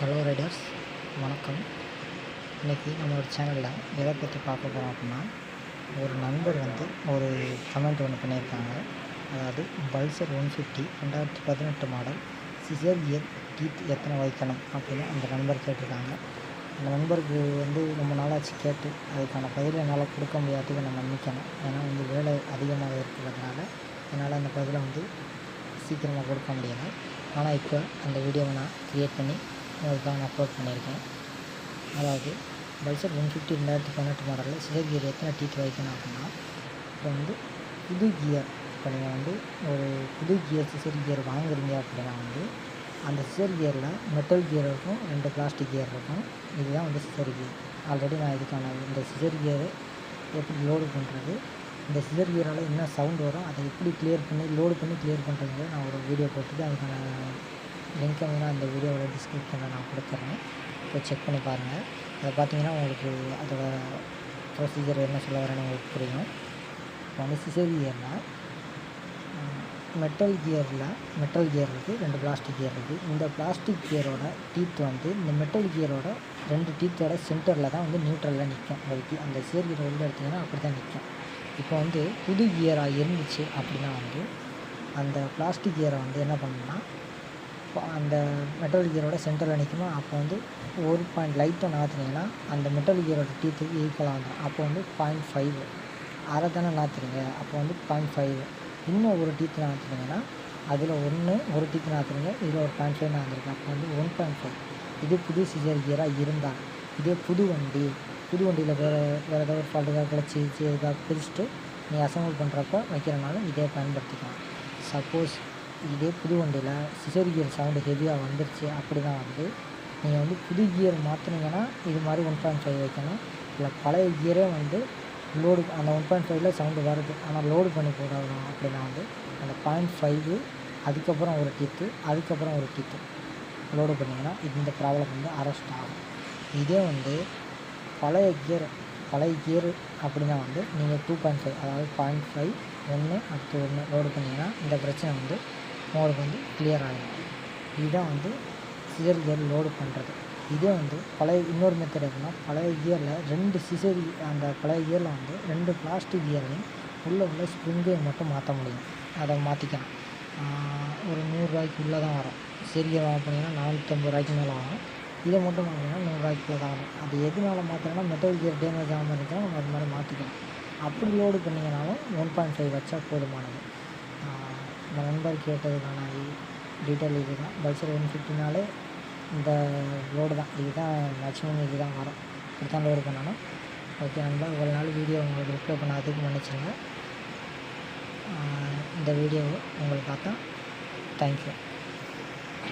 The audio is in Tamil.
ஹலோ ரைடர்ஸ் வணக்கம். இன்றைக்கி நம்மளோட சேனலில் எதை பற்றி பார்க்க போகிறோம் அப்படின்னா ஒரு நண்பர் வந்து ஒரு கமெண்ட் ஒன்று பண்ணியிருக்காங்க. அதாவது பல்சர் ஒன் ஃபிஃப்டி ரெண்டாயிரத்தி பதினெட்டு மாடல் சிசர் இயர் டீத் எத்தனை வைக்கணும் அப்படின்னு அந்த நண்பர் கேட்டிருக்காங்க. அந்த நண்பருக்கு வந்து ரொம்ப நாளாச்சு கேட்டு அதுக்கான பதிலை என்னால் கொடுக்க முடியாததுக்கு நான் நம்பிக்கணும் ஏன்னா வந்து வேலை அதிகமாக இருக்கிறதுனால என்னால் அந்த பதிலை வந்து சீக்கிரமாக கொடுக்க முடியலை. ஆனால் இப்போ அந்த வீடியோவை நான் க்ரியேட் பண்ணி உங்களுக்காக நான் அப்லோட் பண்ணியிருக்கேன். அதாவது பல்சர் ஒன் ஃபிஃப்டி ரெண்டாயிரத்தி பதினெட்டு மாடலில் சிசர் கியர் எத்தனை டீத் வைக்கணும் அப்படின்னா இப்போ வந்து புது கியர் இப்போ நீங்கள் வந்து ஒரு புது கியர் சிசர் கியர் வாங்குறீங்க அப்படின்னா வந்து அந்த சிசர் கியரில் மெட்டல் கியர் இருக்கும் ரெண்டு பிளாஸ்டிக் கியர் இருக்கும். இதுதான் வந்து சிசர் கியர் ஆல்ரெடி நான் இதுக்கான இந்த சிசர் கியரை எப்படி லோடு பண்ணுறது இந்த சிசர் கியரால் என்ன சவுண்ட் வரும் அதை எப்படி கிளியர் பண்ணி லோடு பண்ணி கிளியர் பண்ணுறது நான் ஒரு வீடியோ போட்டுட்டு அதுக்கான லிங்க்கை வந்து நான் இந்த வீடியோவோட டிஸ்கிரிப்ஷனில் நான் கொடுத்துட்றேன் போய் செக் பண்ணி பாருங்கள் அதை பார்த்தீங்கன்னா உங்களுக்கு அதோட ப்ரொசீஜர் என்ன சொல்ல வரேன்னு உங்களுக்கு புரியும். இப்போ வந்து மெட்டல் கியரில் மெட்டல் கியர் இருக்குது ரெண்டு பிளாஸ்டிக் கியர் இருக்குது இந்த பிளாஸ்டிக் கியரோட டீத் வந்து இந்த மெட்டல் கியரோட ரெண்டு டீத்தோட சென்டரில் தான் வந்து நியூட்ரலில் நிற்கும் உங்களுக்கு அந்த சேர் கியர் வெளில எடுத்திங்கன்னா அப்படி தான் நிற்கும் இப்போ வந்து புது கியராக இருந்துச்சு அப்படின்னா வந்து அந்த பிளாஸ்டிக் கியரை வந்து என்ன பண்ணணும்னா அந்த மெட்டல் கியரோட சென்டரில் நிற்குமா அப்போ வந்து ஒரு பாயிண்ட் லைட்டை நாற்றுனீங்கன்னா அந்த மெட்டல் கியரோட டீத்துக்கு ஈக்குவலாக வந்துடும் அப்போ வந்து பாயிண்ட் ஃபைவ் அரை தானே நாற்றுறீங்க அப்போ வந்து பாயிண்ட் ஃபைவ் இன்னும் ஒரு டீத்து நாற்றுனீங்கன்னா அதில் ஒன்று ஒரு டீத்து நாற்றுறீங்க இதில் ஒரு பாயிண்ட் ஃபைவ் நாற்றுருக்கு அப்போ வந்து ஒன் பாயிண்ட் ஃபைவ் இது புது சிஜர் கியராக இருந்தால் இதே புது வண்டி புது வண்டியில் வேறு வேறு ஏதாவது ஒரு ஃபால்ட்டுக்காக கிடச்சி ஏதாவது பிரிச்சுட்டு நீ அசம்பிள் பண்ணுறப்ப வைக்கிறனால இதே பயன்படுத்திக்கலாம். சப்போஸ் இதே புது வண்டியில் சிசர் கியர் சவுண்டு ஹெவியாக வந்துருச்சு அப்படி தான் வந்து நீங்கள் வந்து புது கியர் மாற்றினீங்கன்னா இது மாதிரி ஒன் பாயிண்ட் ஃபைவ் வைக்கணும். இல்லை பழைய கியரே வந்து லோடு அந்த ஒன் பாயிண்ட் ஃபைவ்ல சவுண்டு வருது. ஆனால் லோடு பண்ணி போடணும் அப்படின்னா வந்து அந்த பாயிண்ட் ஃபைவு அதுக்கப்புறம் ஒரு டீத்து அதுக்கப்புறம் ஒரு டீத்து லோடு பண்ணிங்கன்னா இந்த ப்ராப்ளம் வந்து அரெஸ்ட் ஆகும். இதே வந்து பழைய கியர் பழைய கியர் அப்படின்னா வந்து நீங்கள் டூ பாயிண்ட் ஃபைவ் அதாவது பாயிண்ட் ஃபைவ் ஒன்று அடுத்து ஒன்று லோடு பண்ணிங்கன்னா இந்த பிரச்சனை வந்து உங்களுக்கு வந்து கிளியர் ஆகிடும் இதுதான் வந்து சிசர் கியர் லோடு பண்ணுறது இதே வந்து பழைய இன்னொரு மெத்தட் எப்படின்னா பழைய கியரில் ரெண்டு சிசர் அந்த பழைய கியரில் வந்து ரெண்டு பிளாஸ்டிக் கியர்லையும் உள்ளே உள்ள ஸ்ப்ரிங்கை மட்டும் மாற்ற முடியும். அதை மாற்றிக்கலாம் ஒரு நூறுரூவாய்க்கு உள்ளே தான் வரும். சிறிய வாங்க போனீங்கன்னா நானூற்றம்பது ரூபாய்க்கு மேலே வாங்கும் இதை மட்டும் வாங்கினீங்கன்னா நூறுரூவாய்க்குள்ளே தான் வரும். அது எதனால் மாற்றணும்னா மெட்டல் கியர் டேமேஜ் ஆகாமல் இருந்துச்சுன்னா நம்ம அது மாதிரி மாற்றிக்கலாம் அப்படி லோடு பண்ணிங்கனாலும் ஒன் பாயிண்ட் ஃபைவ் வச்சா போதுமானது. இந்த நண்பர் கேட்டதுக்கான டீட்டெயில் இது தான் பல்சர் ஒன் ஃபிஃப்டினாலே இந்த லோடு தான். இதுதான் மேக்ஸிமம் இது தான் வரும். இப்படி தான் லோடு பண்ணணும். ஓகே நண்பா இவ்வளோ நாள் வீடியோ உங்களுக்கு ரிப்ளை பண்ணாததுக்கு மன்னிச்சிருங்க. இந்த வீடியோவை உங்களுக்கு பார்த்தா தேங்க்யூ